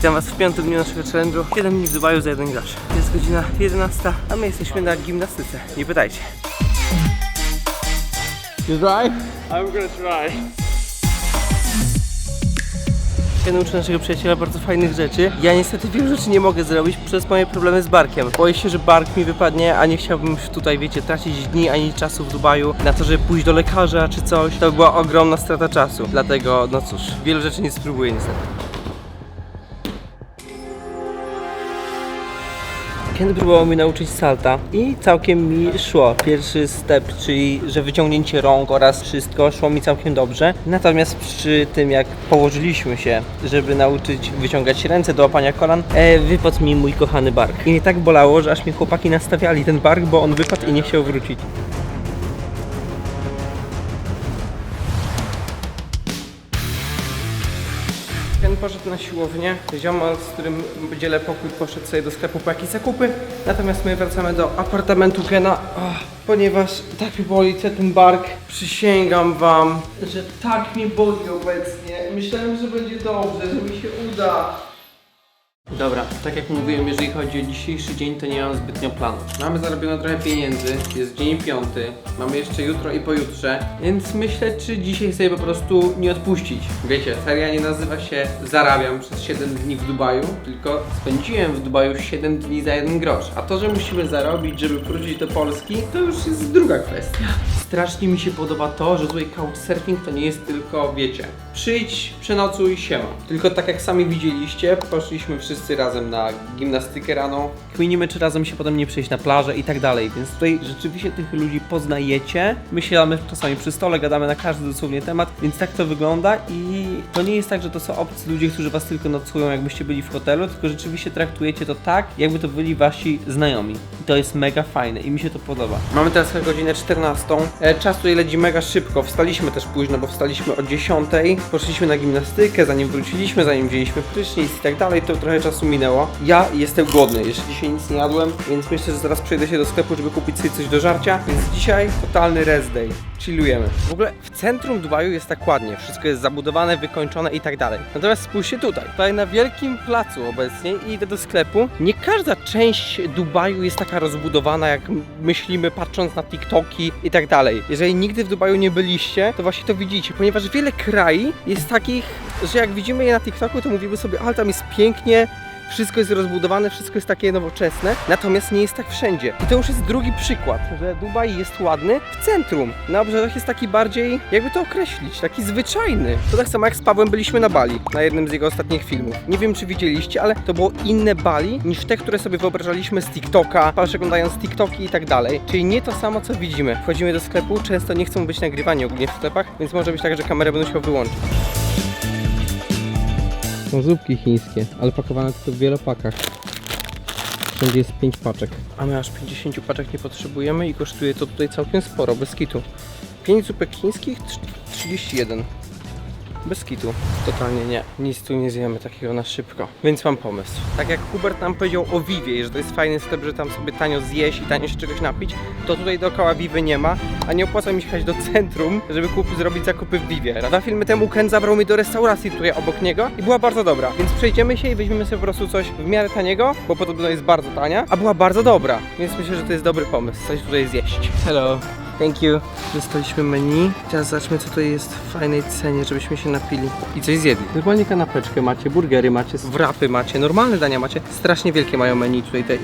Witam Was w piątym dniu naszego challenge'u 7 dni w Dubaju za jeden grosz Jest godzina 11, a my jesteśmy na gimnastyce Nie pytajcie You drive? I'm gonna try ja nauczę naszego przyjaciela bardzo fajnych rzeczy. Ja niestety wielu rzeczy nie mogę zrobić przez moje problemy z barkiem. Boję się, że bark mi wypadnie, a nie chciałbym tutaj, wiecie, tracić dni ani czasu w Dubaju na to, żeby pójść do lekarza czy coś. To by była ogromna strata czasu. Dlatego, no cóż, wielu rzeczy nie spróbuję niestety. Ken próbował mnie nauczyć salta i całkiem mi szło. Pierwszy step, czyli że wyciągnięcie rąk oraz wszystko szło mi całkiem dobrze. Natomiast przy tym jak położyliśmy się, żeby nauczyć wyciągać ręce do łapania kolan, e, wypadł mi mój kochany bark. I mnie tak bolało, że aż mi chłopaki nastawiali ten bark, bo on wypadł i nie chciał wrócić. Poszedł na siłownię, ziomal, z którym dzielę pokój, poszedł sobie do sklepu po jakieś zakupy. Natomiast my wracamy do apartamentu Ach, ponieważ tak mi boli ten bark. Przysięgam wam, że tak mi boli obecnie. Myślałem, że będzie dobrze, że mi się uda. Dobra, tak jak mówiłem, jeżeli chodzi o dzisiejszy dzień, to nie mam zbytnio planów. Mamy zarobione trochę pieniędzy, jest dzień piąty, mamy jeszcze jutro i pojutrze, więc myślę, czy dzisiaj sobie po prostu nie odpuścić. Wiecie, seria nie nazywa się Zarabiam przez 7 dni w Dubaju, tylko spędziłem w Dubaju 7 dni za jeden grosz. A to, że musimy zarobić, żeby wrócić do Polski, to już jest druga kwestia. Strasznie mi się podoba to, że tutaj couchsurfing to nie jest tylko, wiecie, przyjdź, przenocuj, siema. Tylko tak jak sami widzieliście, poszliśmy wszyscy razem na gimnastykę rano. Kminimy, czy razem się potem nie przejść na plażę i tak dalej. Więc tutaj rzeczywiście tych ludzi poznajecie. My siadamy czasami przy stole, gadamy na każdy dosłownie temat, więc tak to wygląda i to nie jest tak, że to są obcy ludzie, którzy was tylko nocują, jakbyście byli w hotelu, tylko rzeczywiście traktujecie to tak, jakby to byli wasi znajomi. I to jest mega fajne i mi się to podoba. Mamy teraz godzinę 14. E, Czas tutaj leci mega szybko. Wstaliśmy też późno, bo wstaliśmy o 10. Poszliśmy na gimnastykę, zanim wróciliśmy, zanim wzięliśmy prysznic i tak dalej, to trochę czasu minęło. Ja jestem głodny, jeszcze dzisiaj nic nie jadłem, więc myślę, że zaraz przejdę się do sklepu, żeby kupić sobie coś do żarcia. Więc dzisiaj totalny rest day. Chillujemy. W ogóle w centrum Dubaju jest tak ładnie, wszystko jest zabudowane, wykończone i tak dalej. Natomiast spójrzcie tutaj, tutaj na wielkim placu obecnie i idę do sklepu. Nie każda część Dubaju jest taka rozbudowana, jak myślimy patrząc na TikToki i tak dalej. Jeżeli nigdy w Dubaju nie byliście, to właśnie to widzicie, ponieważ wiele krajów jest takich, że jak widzimy je na TikToku, to mówimy sobie, ale tam jest pięknie, wszystko jest rozbudowane, wszystko jest takie nowoczesne, natomiast nie jest tak wszędzie. I to już jest drugi przykład, że Dubaj jest ładny w centrum. Na obrzeżach jest taki bardziej, jakby to określić, taki zwyczajny. To tak samo jak z Pawłem byliśmy na Bali, na jednym z jego ostatnich filmów. Nie wiem, czy widzieliście, ale to było inne Bali niż te, które sobie wyobrażaliśmy z TikToka, przeglądając TikToki i tak dalej. Czyli nie to samo, co widzimy. Wchodzimy do sklepu, często nie chcą być nagrywani ogólnie w sklepach, więc może być tak, że kamerę będę musiał wyłączyć. Są zupki chińskie, ale pakowane tylko w wielopakach. Wszędzie jest 5 paczek. A my aż 50 paczek nie potrzebujemy i kosztuje to tutaj całkiem sporo, bez kitu. 5 zupek chińskich, trz- 31. Bez kitu. Totalnie nie. Nic tu nie zjemy takiego na szybko. Więc mam pomysł. Tak jak Hubert nam powiedział o Vivie, że to jest fajny sklep, że tam sobie tanio zjeść i tanio się czegoś napić, to tutaj dookoła Vivy nie ma, a nie opłaca mi się jechać do centrum, żeby kupić, zrobić zakupy w Vivie. Dwa filmy temu Ken zabrał mnie do restauracji tutaj obok niego i była bardzo dobra. Więc przejdziemy się i weźmiemy sobie po prostu coś w miarę taniego, bo podobno jest bardzo tania, a była bardzo dobra. Więc myślę, że to jest dobry pomysł, coś tutaj zjeść. Hello. Thank you. Dostaliśmy menu. Teraz zobaczmy, co tutaj jest w fajnej cenie, żebyśmy się napili i coś zjedli. Normalnie kanapeczkę macie, burgery macie, wrapy macie, normalne dania macie. Strasznie wielkie mają menu tutaj te e,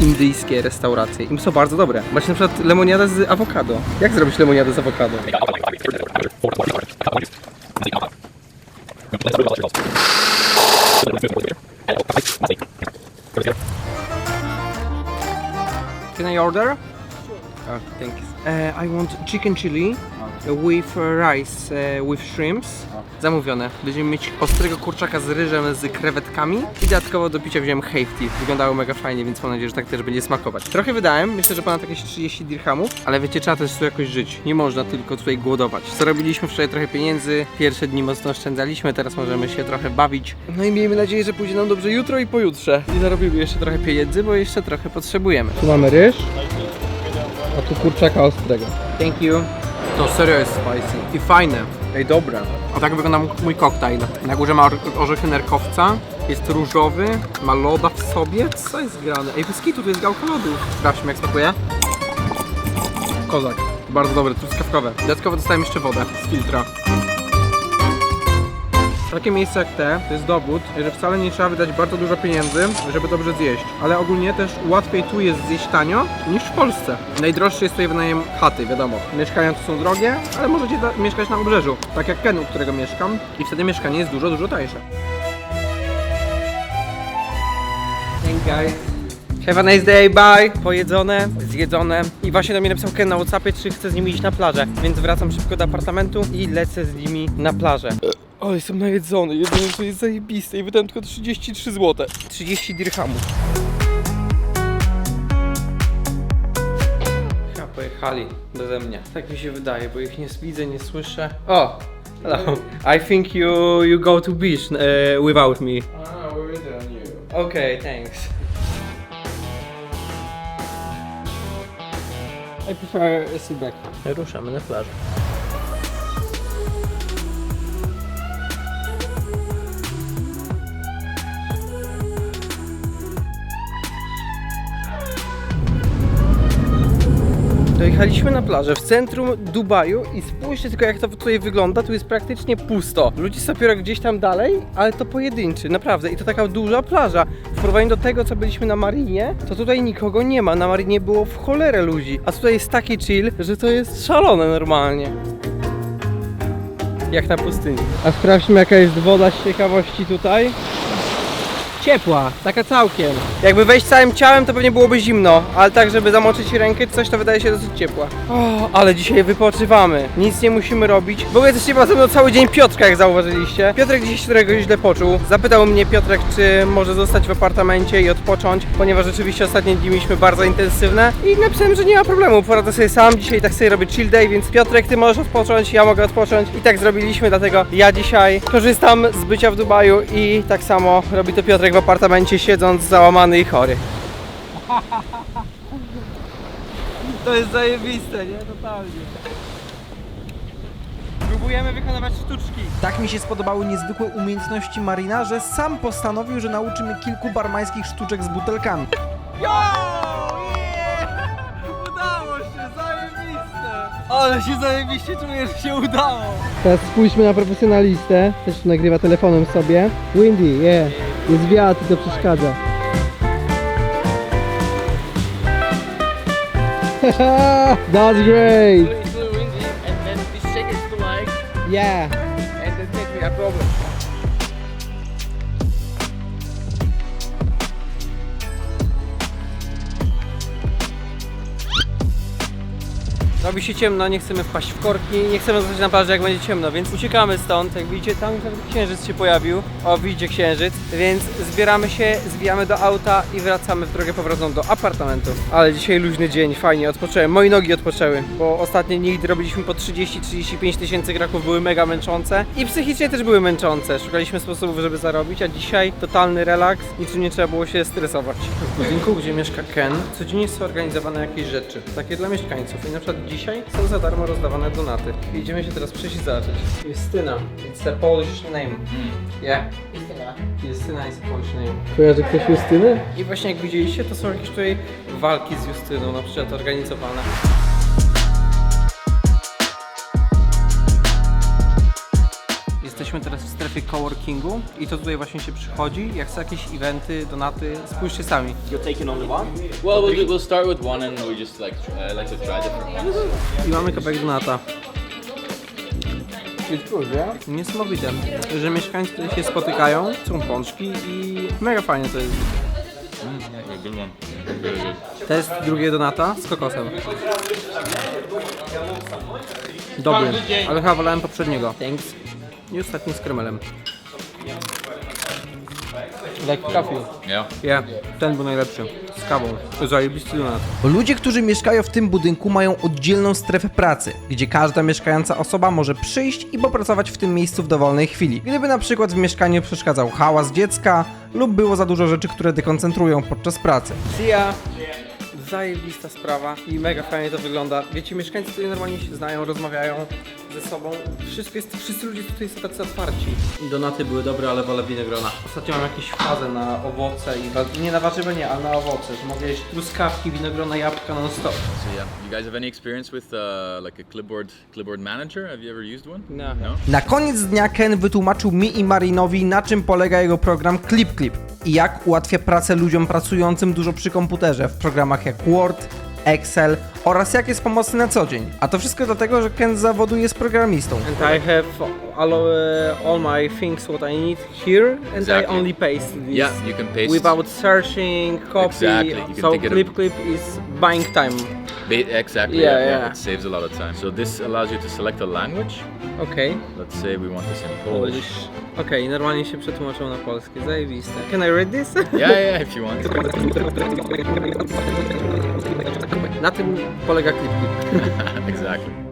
indyjskie restauracje. Im są bardzo dobre. Macie na przykład lemoniadę z awokado. Jak zrobić lemoniadę z awokado? Can I order? Oh, thanks. Uh, I want chicken chili with rice uh, with shrimps. Zamówione. Będziemy mieć ostrego kurczaka z ryżem, z krewetkami i dodatkowo do picia wziąłem Hefty. Wyglądało mega fajnie, więc mam nadzieję, że tak też będzie smakować. Trochę wydałem, myślę, że ponad jakieś 30 dirhamów, ale wiecie, trzeba też tu jakoś żyć. Nie można tylko tutaj głodować. Zarobiliśmy wczoraj trochę pieniędzy, pierwsze dni mocno oszczędzaliśmy, teraz możemy się trochę bawić. No i miejmy nadzieję, że pójdzie nam dobrze jutro i pojutrze. I zarobimy jeszcze trochę pieniędzy, bo jeszcze trochę potrzebujemy. Tu mamy ryż. A tu kurczaka ostrego. Thank you. To serio jest spicy. I fajne. Ej, dobre. O tak wygląda mój koktajl. Na górze ma or- orzechy nerkowca, Jest różowy, ma loda w sobie. Co jest grane? Ej, kitu, to jest gałka lodu. Sprawdźmy jak smakuje. Kozak. Bardzo dobre, truskawkowe. Dodatkowo dostałem jeszcze wodę z filtra. Takie miejsce jak te to jest dowód, że wcale nie trzeba wydać bardzo dużo pieniędzy, żeby dobrze zjeść. Ale ogólnie też łatwiej tu jest zjeść tanio niż w Polsce. Najdroższy jest tutaj wynajem chaty, wiadomo. Mieszkania tu są drogie, ale możecie mieszkać na obrzeżu. Tak jak Ken, u którego mieszkam. I wtedy mieszkanie jest dużo, dużo tańsze. Thank guys. Have a nice day, bye! Pojedzone, zjedzone i właśnie do mnie napisał Ken na Whatsappie, czy chcę z nimi iść na plażę, więc wracam szybko do apartamentu i lecę z nimi na plażę. O, jestem najedzony, jedyne co jest zajebiste i wydałem tylko 33 zł. 30 dirhamów. Chyba pojechali beze mnie. Tak mi się wydaje, bo ich nie widzę, nie słyszę. O! Hello. I think you you go to beach uh, without me. Ah, we're on you. Okay, thanks. I prefer a sit back. Ruszamy na plażę. Dojechaliśmy na plażę w centrum Dubaju i spójrzcie tylko jak to tutaj wygląda, tu jest praktycznie pusto. Ludzi dopiero gdzieś tam dalej, ale to pojedynczy, naprawdę. I to taka duża plaża. W porównaniu do tego, co byliśmy na Marinie, to tutaj nikogo nie ma. Na Marinie było w cholerę ludzi, a tutaj jest taki chill, że to jest szalone normalnie. Jak na pustyni. A sprawdźmy jaka jest woda z ciekawości tutaj. Ciepła, taka całkiem. Jakby wejść całym ciałem, to pewnie byłoby zimno, ale tak, żeby zamoczyć rękę, coś to wydaje się dosyć ciepła. O, ale dzisiaj wypoczywamy. Nic nie musimy robić. W ogóle też nie ma ze mną cały dzień Piotrka, jak zauważyliście. Piotrek dzisiaj się źle poczuł. Zapytał mnie Piotrek, czy może zostać w apartamencie i odpocząć, ponieważ rzeczywiście ostatnie dni mieliśmy bardzo intensywne. I napisałem, że nie ma problemu, poradzę sobie sam. Dzisiaj tak sobie robię chill day, więc Piotrek, ty możesz odpocząć, ja mogę odpocząć. I tak zrobiliśmy, dlatego ja dzisiaj korzystam z bycia w Dubaju i tak samo robi to Piotrek w apartamencie, siedząc załamany i chory. To jest zajebiste, nie? Totalnie. Próbujemy wykonywać sztuczki. Tak mi się spodobały niezwykłe umiejętności Marina, że sam postanowił, że nauczy mnie kilku barmańskich sztuczek z butelkami. Jo! Yeah! Udało się, zajebiste! Ale się zajebiście czuję, że się udało! Teraz spójrzmy na profesjonalistę, też nagrywa telefonem sobie. Windy, yeah. Jest wiatr i to przeszkadza. That's great! It's windy, and then we shake it to like, Yeah. and then take me a problem. Robi się ciemno, nie chcemy wpaść w korki, nie chcemy zostać na plaży jak będzie ciemno, więc uciekamy stąd. Jak widzicie, tam księżyc się pojawił. O, widzicie księżyc. Więc zbieramy się, zwijamy do auta i wracamy w drogę powrotną do apartamentu. Ale dzisiaj luźny dzień, fajnie, odpocząłem. Moje nogi odpoczęły, bo ostatnie dni, gdy robiliśmy po 30-35 tysięcy kraków, były mega męczące. I psychicznie też były męczące. Szukaliśmy sposobów, żeby zarobić, a dzisiaj totalny relaks, niczym nie trzeba było się stresować. W budynku, gdzie mieszka Ken, codziennie są organizowane jakieś rzeczy, takie dla mieszkańców. I na przykład dzisiaj są za darmo rozdawane donaty. Idziemy się teraz i zobaczyć. Justyna. It's a Polish name. Yeah. Justyna. Justyna is a Polish name. Kojarzy ktoś Justynę? I właśnie jak widzieliście, to są jakieś tutaj walki z Justyną, na przykład organizowane. Jesteśmy teraz w strefie coworkingu i to tutaj właśnie się przychodzi. Jak są jakieś eventy, donaty, spójrzcie sami. You're taking only one? Well, we'll, we'll start with one and we just like tr- uh, like to try different ones. I mamy kawałek donata. Niesamowite, że mieszkańcy tutaj się spotykają, są pączki i mega fajnie to jest. To jest drugie donata z kokosem. Dobry, ale chyba wolałem poprzedniego. Thanks. I ostatni z kremelem. Like coffee. Yeah. Yeah, ten był najlepszy. Z kawą. Zajebisty donat. Ludzie, którzy mieszkają w tym budynku mają oddzielną strefę pracy, gdzie każda mieszkająca osoba może przyjść i popracować w tym miejscu w dowolnej chwili. Gdyby na przykład w mieszkaniu przeszkadzał hałas dziecka lub było za dużo rzeczy, które dekoncentrują podczas pracy. See ya. Zajebista sprawa i mega fajnie to wygląda. Wiecie, mieszkańcy tutaj normalnie się znają, rozmawiają ze sobą. Wszystko jest, wszyscy ludzie tutaj są tacy otwarci. Donaty były dobre, ale wolę winogrona. Ostatnio mam jakąś fazę na owoce i nie na warzywa nie, ale na owoce, że mogę jeść truskawki, winogrona, jabłka non stop. So yeah, you guys have any experience with uh, like a clipboard clipboard manager? Have you ever used one? No. No. Na koniec dnia Ken wytłumaczył mi i Marinowi, na czym polega jego program ClipClip i jak ułatwia pracę ludziom pracującym dużo przy komputerze w programach jak Word, Excel oraz jak jest pomocny na co dzień. A to wszystko dlatego, że Ken z zawodu jest programistą. And I have all, uh, all my things what I need here and I Exactly. only paste this. Yeah, you can paste. Without searching, copy, Exactly, you can so clip clip is buying time. Exactly. Yeah, Yeah, yeah. It saves a lot of time. So this allows you to select a language. Okay. Let's say we want this in Polish. Okej, normalnie się przetłumaczył na polskie, zajebiste. Can I read this? Yeah, yeah, if you want. na tym polega clip. exactly.